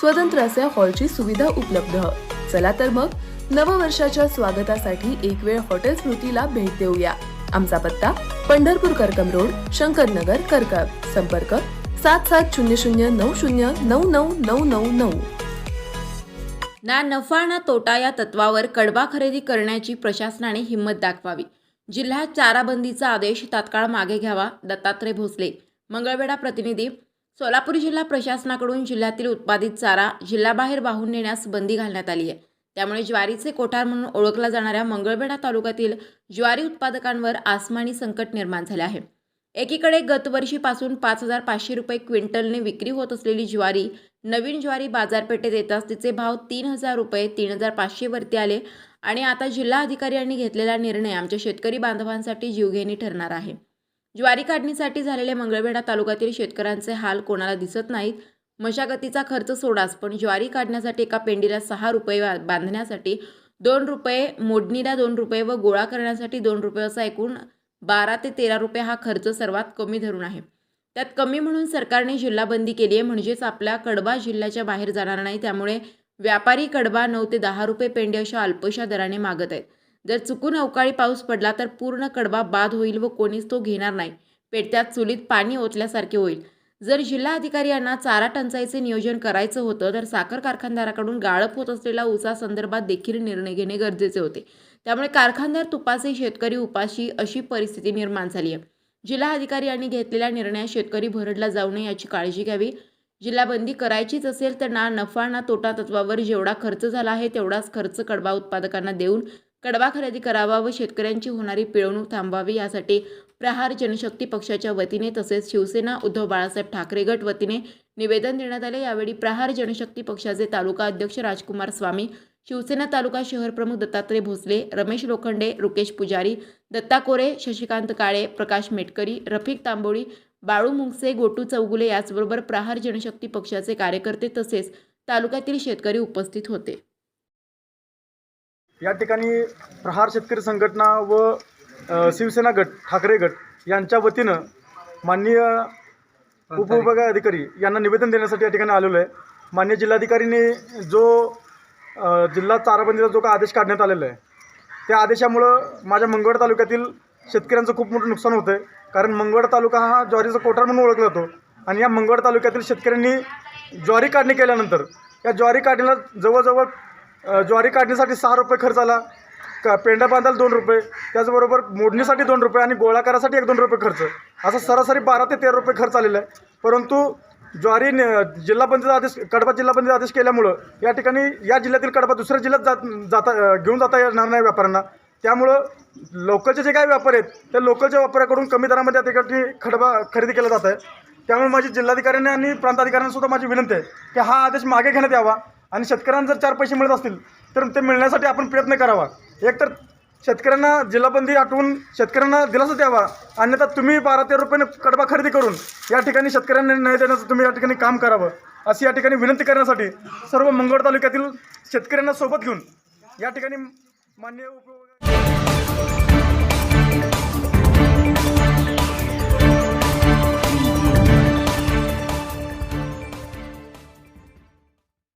स्वतंत्र असे हॉलची सुविधा उपलब्ध. चला तर मग नववर्षाच्या स्वागतासाठी एक वेळ हॉटेल स्मृतीला भेट देऊया. आमचा पत्ता पंढरपूर करकम रोड शंकरनगर करकम. संपर्क सात सात शून्य शून्य नऊ शून्य नऊ नऊ नऊ नऊ. नऊ ना नफा ना तोटा या तत्वावर कडबा खरेदी करण्याची प्रशासनाने हिंमत दाखवावी. जिल्ह्यात चाराबंदीचा आदेश तात्काळ मागे घ्यावा दत्तात्रय भोसले. मंगळवेढा प्रतिनिधी सोलापूर जिल्हा प्रशासनाकडून जिल्ह्यातील उत्पादित चारा जिल्ह्याबाहेर वाहून नेण्यास बंदी घालण्यात आली आहे. त्यामुळे ज्वारीचे कोठार म्हणून ओळखला जाणाऱ्या मंगळवेढा तालुक्यातील ज्वारी उत्पादकांवर आसमानी संकट निर्माण झाले आहे. एकीकडे गतवर्षीपासून पाच हजार पाचशे रुपये क्विंटलने विक्री होत असलेली ज्वारी नवीन ज्वारी बाजारपेठेत येताच तिचे भाव तीन हजार रुपये तीन हजार पाचशेवरती आले आणि आता जिल्हा अधिकारी यांनी घेतलेला निर्णय आमच्या शेतकरी बांधवांसाठी जीवघेणी ठरणार आहे. ज्वारी काढणीसाठी झालेल्या मंगळवेढा तालुक्यातील शेतकऱ्यांचे हाल कोणाला दिसत नाहीत? मशागतीचा खर्च सोडाच पण ज्वारी काढण्यासाठी एका पेंडीला सहा रुपये बांधण्यासाठी दोन रुपये मोडणीला दोन रुपये व गोळा करण्यासाठी दोन रुपये असा एकूण बारा ते तेरा रुपये हा खर्च सर्वात कमी धरून आहे. त्यात कमी म्हणून सरकारने जिल्हाबंदी केली आहे म्हणजेच आपल्या कडबा जिल्ह्याच्या बाहेर जाणार नाही त्यामुळे व्यापारी कडबा नऊ ते दहा रुपये पेंडे अशा अल्पशा दराने मागत आहेत. जर चुकून अवकाळी पाऊस पडला तर पूर्ण कडबा बाद होईल व कोणीच तो घेणार नाही. पेटत्यात चुलीत पाणी ओतल्यासारखे होईल. जर जिल्हा अधिकारी यांना चारा टंचाईचे नियोजन करायचं होतं तर साखर कारखानदाराकडून गाळप होत असलेल्या ऊसासंदर्भात देखील निर्णय घेणे गरजेचे होते. त्यामुळे कारखानदार तुपाचे शेतकरी उपाशी अशी परिस्थिती निर्माण झाली आहे जिल्हा अधिकारी यांनी घेतलेल्या निर्णयात शेतकरी भरडला जाऊ नये याची काळजी घ्यावी. जिल्हा बंदी करायचीच असेल तर ना नफा ना तोटा तत्वावर जेवढा खर्च झाला आहे तेवढाच खर्च कडबा उत्पादकांना देऊन कडवा खरेदी करावा व शेतकऱ्यांची होणारी पिळवणूक थांबवावी यासाठी प्रहार जनशक्ती पक्षाच्या वतीने तसेच शिवसेना उद्धव बाळासाहेब ठाकरे गट वतीने निवेदन देण्यात आले. यावेळी प्रहार जनशक्ती पक्षाचे तालुका अध्यक्ष राजकुमार स्वामी शिवसेना तालुका शहर प्रमुख दत्तात्रय भोसले रमेश लोखंडे रुकेश पुजारी दत्ता कोरे शशिकांत काळे प्रकाश मेटकरी रफिक तांबोळी बाळू मुंगसे गोटू चौगुले याचबरोबर प्रहार जनशक्ती पक्षाचे कार्यकर्ते तसेच तालुक्यातील शेतकरी उपस्थित होते. या ठिकाणी प्रहार शेतकरी संघटना व शिवसेना गट ठाकरे गट यांच्या वतीनं माननीय उपविभागीय अधिकारी यांना निवेदन देण्यासाठी या ठिकाणी आलेलो आहे. मान्य जिल्हाधिकारीने जो जिल्हा चाराबंदीचा जो का आदेश काढण्यात आलेला आहे त्या आदेशामुळं माझ्या मंगळ तालुक्यातील शेतकऱ्यांचं खूप मोठं नुकसान होतं आहे कारण मंगळ तालुका हा ज्वारीचा कोठार म्हणून ओळखला जातो आणि या मंगळ तालुक्यातील शेतकऱ्यांनी ज्वारी काढणी केल्यानंतर या ज्वारी काढणीला जवळजवळ ज्वारी काढण्यासाठी सहा रुपये खर्च आला. का पेंडा बांधायला दोन रुपये. त्याचबरोबर मोडणीसाठी दोन रुपये आणि गोळा करायसाठी एक दोन रुपये खर्च. असा सरासरी बारा ते तेरा रुपये खर्च आलेला आहे. परंतु ज्वारी न- जिल्हाबंदीचा आदेश कडबा जिल्हाबंदीचा आदेश केल्यामुळं या ठिकाणी या जिल्ह्यातील कडबा दुसऱ्या जिल्ह्यात जात जाता घेऊन जाता येणार नाही व्यापाऱ्यांना. त्यामुळं लोकलचे जे काही व्यापारी आहेत त्या लोकलच्या व्यापाऱ्याकडून कमी दरामध्ये या ठिकाणी खडबा खरेदी केला जात आहे. त्यामुळे माझी जिल्हाधिकाऱ्यांनी आणि प्रांताधिकाऱ्यांना सुद्धा माझी विनंती आहे की हा आदेश मागे घेण्यात यावा. आणि शेतकऱ्यांना जर चार पैसे मिळत असतील तर ते मिळण्यासाठी आपण प्रयत्न करावा. एकतर शेतकऱ्यांना जिल्हाबंदी आठवून शेतकऱ्यांना दिलासा द्यावा. अन्यथा तुम्ही बारा तेरा रुपयाने कडबा खरेदी करून या ठिकाणी शेतकऱ्यांना न्याय देण्याचं तुम्ही या ठिकाणी काम करावं. अशी या ठिकाणी विनंती करण्यासाठी सर्व मंगळ तालुक्यातील शेतकऱ्यांना सोबत घेऊन या ठिकाणी मान्य उपयोग